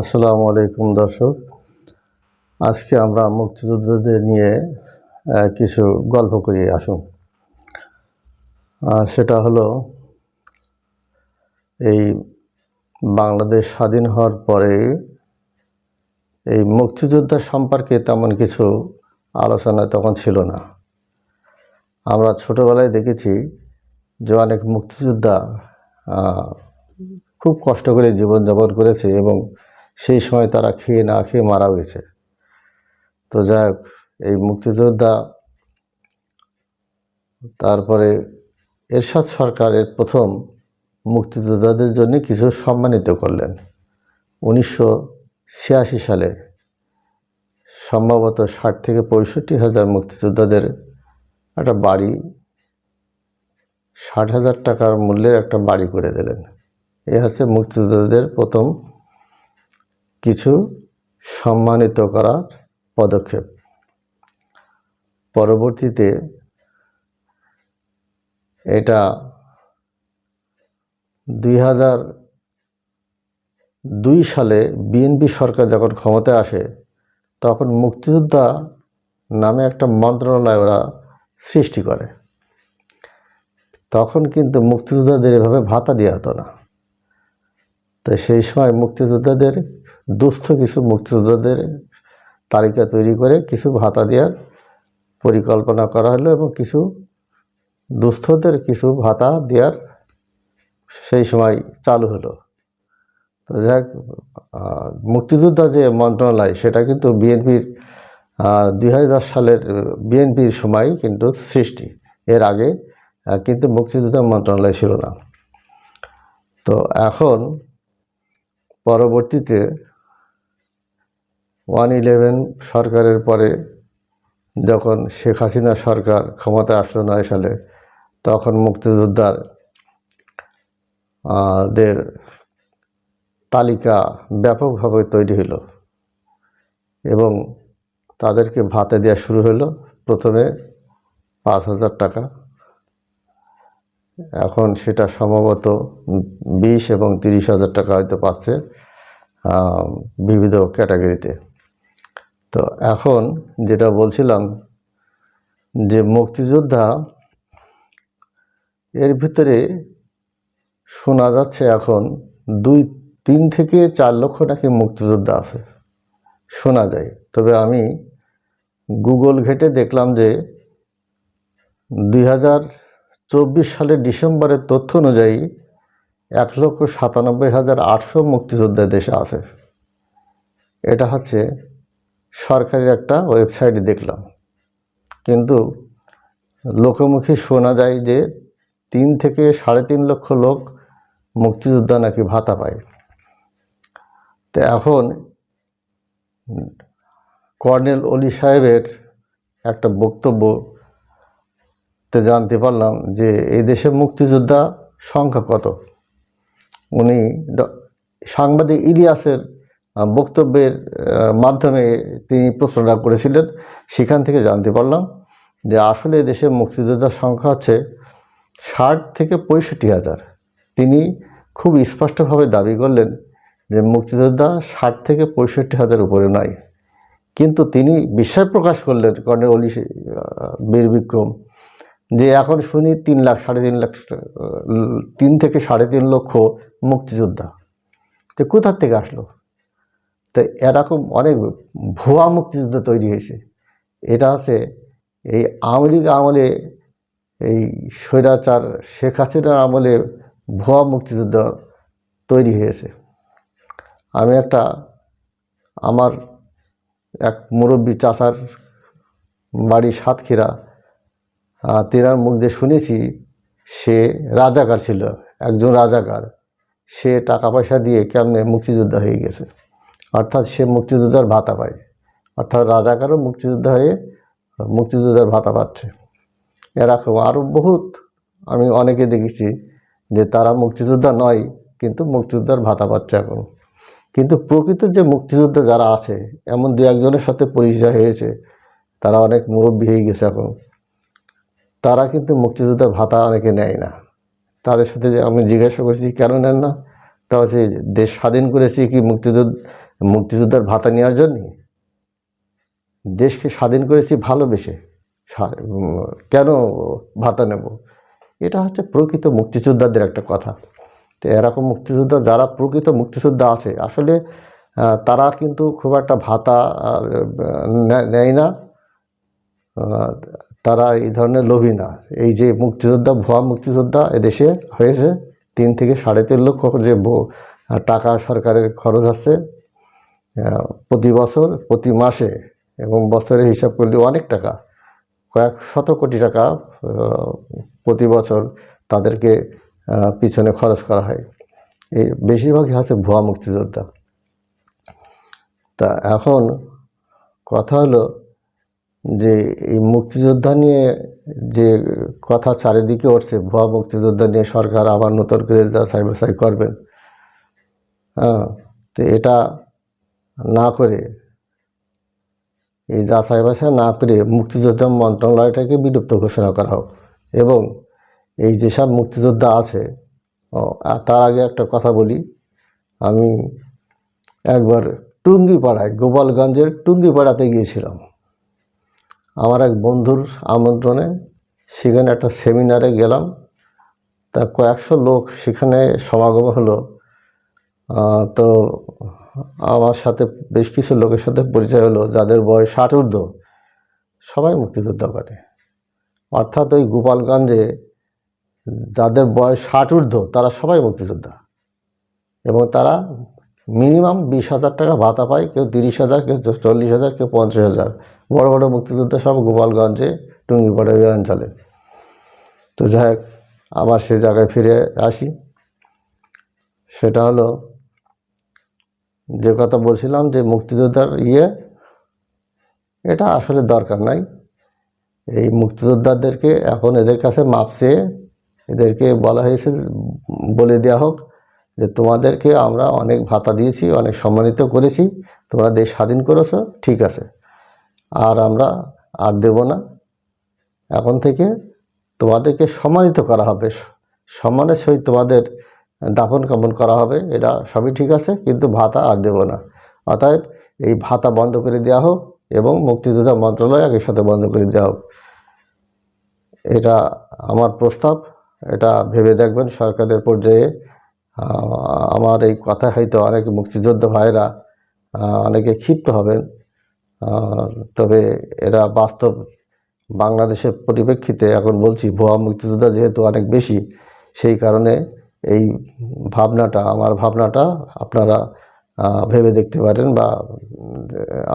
আসসালামু আলাইকুম, দর্শক। আজকে আমরা মুক্তিযোদ্ধাদের নিয়ে কিছু গল্প করি, আসুন। সেটা হলো, এই বাংলাদেশ স্বাধীন হওয়ার পরে এই মুক্তিযোদ্ধা সম্পর্কে তেমন কিছু আলোচনা তখন ছিল না। আমরা ছোটোবেলায় দেখেছি যে অনেক মুক্তিযোদ্ধা খুব কষ্ট করে জীবনযাপন করেছে এবং সেই সময় তারা খেয়ে না খেয়ে মারা গেছে। তো যাই হোক, এই মুক্তিযোদ্ধা, তারপরে এরশাদ সরকারের প্রথম মুক্তিযোদ্ধাদের জন্য কিছু সম্মানিত করলেন। উনিশশো ছিয়াশি সালে সম্ভবত ষাট থেকে পঁয়ষট্টি হাজার মুক্তিযোদ্ধাদের একটা বাড়ি ষাট হাজার টাকার মূল্যের একটা বাড়ি করে দিলেন। এ হচ্ছে মুক্তিযোদ্ধাদের প্রথম কিছু সম্মানিত করার পদক্ষেপ। পরবর্তীতে এটা দুই হাজার দুই সালে বিএনপি সরকার যখন ক্ষমতায় আসে, তখন মুক্তিযোদ্ধা নামে একটা মন্ত্রণালয় ওরা সৃষ্টি করে। তখন কিন্তু মুক্তিযোদ্ধাদের এভাবে ভাতা দেওয়া হতো না। তো সেই সময় মুক্তিযোদ্ধাদের দুস্থ কিছু মুক্তিযোদ্ধাদের তালিকা তৈরি করে কিছু ভাতা দেওয়ার পরিকল্পনা করা হলো এবং কিছু দুস্থদের কিছু ভাতা দেওয়ার সেই সময় চালু হলো। তো আহ, মুক্তিযোদ্ধা যে মন্ত্রণালয় সেটা কিন্তু বিএনপির দুই হাজার দশ সালের বিএনপির সময় কিন্তু সৃষ্টি। এর আগে কিন্তু মুক্তিযোদ্ধা মন্ত্রণালয় ছিল না। তো এখন পরবর্তীতে ওয়ান ইলেভেন সরকারের পরে যখন শেখ হাসিনা সরকার ক্ষমতায় আসলো নয় সালে, তখন মুক্তিযোদ্ধার দের তালিকা ব্যাপকভাবে তৈরি হলো এবং তাদেরকে ভাতে দেওয়া শুরু হলো প্রথমে পাঁচ হাজার টাকা। এখন সেটা সম্ভবত বিশ এবং তিরিশ হাজার টাকা হয়তো পাচ্ছে বিবিধ ক্যাটাগরিতে। তো এখন যেটা বলছিলাম যে মুক্তিযোদ্ধা, এর ভিতরে শোনা যাচ্ছে এখন দুই, তিন থেকে চার লক্ষ নাকি মুক্তিযোদ্ধা আছে, শোনা যায়। তবে আমি গুগল ঘেটে দেখলাম যে দুই হাজার চব্বিশ সালের ডিসেম্বরের তথ্য অনুযায়ী এক লক্ষ সাতানব্বই হাজার আটশো মুক্তিযোদ্ধা দেশে আছে। এটা হচ্ছে সরকারি একটা ওয়েবসাইট দেখলাম। কিন্তু লোকমুখে শোনা যায় যে তিন থেকে সাড়ে তিন লক্ষ লোক মুক্তিযোদ্ধা নাকি ভাতা পায়। তো এখন কর্নেল অলি সাহেবের একটা বক্তব্য তে জানতে পারলাম যে এই দেশে মুক্তিযোদ্ধা সংখ্যা কত? উনি সাংবাদিক ইলিয়াসের বক্তব্যের মাধ্যমে তিনি প্রশ্নটা করেছিলেন। সেখান থেকে জানতে পারলাম যে আসলে দেশে মুক্তিযোদ্ধার সংখ্যা হচ্ছে ষাট থেকে পঁয়ষট্টি হাজার। তিনি খুব স্পষ্টভাবে দাবি করলেন যে মুক্তিযোদ্ধা ষাট থেকে পঁয়ষট্টি হাজার উপরে নয়। কিন্তু তিনি বিশ্বাস প্রকাশ করলেন কর্নেল অলি বীর বিক্রম যে এখন শুনি তিন লাখ, সাড়ে তিন লাখ তিন থেকে সাড়ে তিন লক্ষ মুক্তিযোদ্ধা। তো কোথার থেকে আসলো? তো এরকম অনেক ভুয়া মুক্তিযুদ্ধ তৈরি হয়েছে। এটা হচ্ছে এই আওয়ামী লীগ আমলে এই স্বৈরাচার শেখ হাসিনার আমলে ভুয়া মুক্তিযুদ্ধ তৈরি হয়েছে। আমি একটা আমার এক মুরব্বী চাষার বাড়ি সাতক্ষীরা তেনার মুখ দিয়ে শুনেছি, সে রাজাকার ছিল, একজন রাজাকার। সে টাকা পয়সা দিয়ে কেমনে মুক্তিযোদ্ধা হয়ে গেছে। অর্থাৎ সে মুক্তিযোদ্ধার ভাতা পায়। অর্থাৎ রাজাকারও মুক্তিযোদ্ধা হয়ে মুক্তিযোদ্ধার ভাতা পাচ্ছে। এরকম আরও বহুত আমি অনেকে দেখেছি যে তারা মুক্তিযোদ্ধা নয়, কিন্তু মুক্তিযোদ্ধার ভাতা পাচ্ছে এখন। কিন্তু প্রকৃত যে মুক্তিযোদ্ধা যারা আছে, এমন দু একজনের সাথে পরিচয় হয়েছে, তারা অনেক মুরব্বী হয়ে গেছে এখন। তারা কিন্তু মুক্তিযোদ্ধার ভাতা অনেকে নেয় না। তাদের সাথে আমি জিজ্ঞাসা করেছি, কেন নেন না? তা হচ্ছে, দেশ স্বাধীন করেছি কি মুক্তিযুদ্ধ মুক্তিযোদ্ধার ভাতা নেওয়ার জন্যে দেশকে স্বাধীন করেছি ভালোবেসে কেন ভাতা নেব? এটা হচ্ছে প্রকৃত মুক্তিযোদ্ধাদের একটা কথা। তো এরকম মুক্তিযোদ্ধা, যারা প্রকৃত মুক্তিযোদ্ধা আছে, আসলে তারা কিন্তু খুব একটা ভাতা নেয় না। তারা এই ধরনের লোভী না। এই যে মুক্তিযোদ্ধা, ভুয়া মুক্তিযোদ্ধা এদেশে হয়েছে, তিন থেকে সাড়ে তিন লক্ষ যে টাকা সরকারের খরচ আছে প্রতি বছর, প্রতি মাসে এবং বছরের হিসাব করলে অনেক টাকা, কয়েক শত কোটি টাকা প্রতি বছর তাদেরকে পিছনে খরচ করা হয়। এই বেশিরভাগই হচ্ছে ভুয়া মুক্তিযোদ্ধা। তা এখন কথা হলো যে এই মুক্তিযোদ্ধা নিয়ে যে কথা চারিদিকে উঠছে, ভুয়া মুক্তিযোদ্ধা নিয়ে সরকার আবার নতুন করে যাচাই বাছাই করবেন। হ্যাঁ তো এটা না করে। এই যাচাই বাছাই না করে মুক্তিযোদ্ধা মন্ত্রণালয়টাকে বিলুপ্ত ঘোষণা করা হোক। এবং এই যেসব মুক্তিযোদ্ধা আছে তার আগে একটা কথা বলি। আমি একবার টুঙ্গিপাড়ায়, গোপালগঞ্জের টুঙ্গিপাড়াতে গিয়েছিলাম। আমার এক বন্ধুর আমন্ত্রণে সেখানে একটা সেমিনারে গেলাম। তা কয়েকশো লোক সেখানে সমাগম হলো। তো আমার সাথে বেশ কিছু লোকের সাথে পরিচয় হলো, যাদের বয়স ষাট ঊর্ধ্ব। সবাই মুক্তিযোদ্ধা করে। অর্থাৎ ওই গোপালগঞ্জে যাদের বয়স ষাট ঊর্ধ্ব, তারা সবাই মুক্তিযোদ্ধা। এবং তারা মিনিমাম বিশ হাজার টাকা ভাতা পায়, কেউ তিরিশ হাজার, কেউ চল্লিশ হাজার, কেউ পঞ্চাশ হাজার। বড়ো বড়ো মুক্তিযোদ্ধা সব গোপালগঞ্জে, টুঙ্গিপাড়া ওই অঞ্চলে। তো যাই হোক, আবার সে জায়গায় ফিরে আসি। সেটা হলো যে কথা বলছিলাম যে মুক্তিযোদ্ধার ইয়ে এটা আসলে দরকার নাই। এই মুক্তিযোদ্ধাদেরকে এখন এদের কাছে মাপ চেয়ে এদেরকে বলা হয়েছে, বলে দেওয়া হোক যে তোমাদেরকে আমরা অনেক ভাতা দিয়েছি, অনেক সম্মানিত করেছি, তোমরা দেশ স্বাধীন করেছ, ঠিক আছে। আর আমরা আর দেব না। এখন থেকে তোমাদেরকে সম্মানিত করা হবে। সম্মানের সহিত তোমাদের দাফন কামন করা হবে, এটা সবই ঠিক আছে, কিন্তু ভাতা আর দেব না। অতএব এই ভাতা বন্ধ করে দেওয়া হোক এবং মুক্তিযোদ্ধা মন্ত্রণালয় একই সাথে বন্ধ করে দেওয়া হোক। এটা আমার প্রস্তাব, এটা ভেবে দেখবেন সরকারের পর্যায়ে আমার এই কথা হয়তো অনেক মুক্তিযোদ্ধা ভাইরা অনেকে ক্ষিপ্ত হবেন। তবে এরা বাস্তব বাংলাদেশের পরিপ্রেক্ষিতে এখন বলছি, ভুয়া মুক্তিযোদ্ধা যেহেতু অনেক বেশি, সেই কারণে এই ভাবনাটা, আমার ভাবনাটা আপনারা ভেবে দেখতে পারেন বা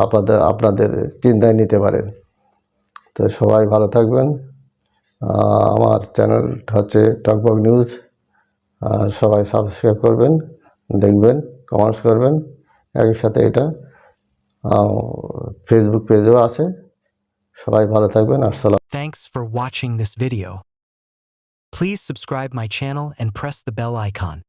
আপনাদের আপনাদের চিন্তায় নিতে পারেন। তো সবাই ভালো থাকবেন। আমার চ্যানেল হচ্ছে টকবক নিউজ। সবাই সাবস্ক্রাইব করবেন, দেখবেন, কমেন্টস করবেন। একই সাথে এটা ফেসবুক পেজেও আছে। সবাই ভালো থাকবেন। আসসালাম Thanks for watching this video. Please subscribe my channel and press the bell icon.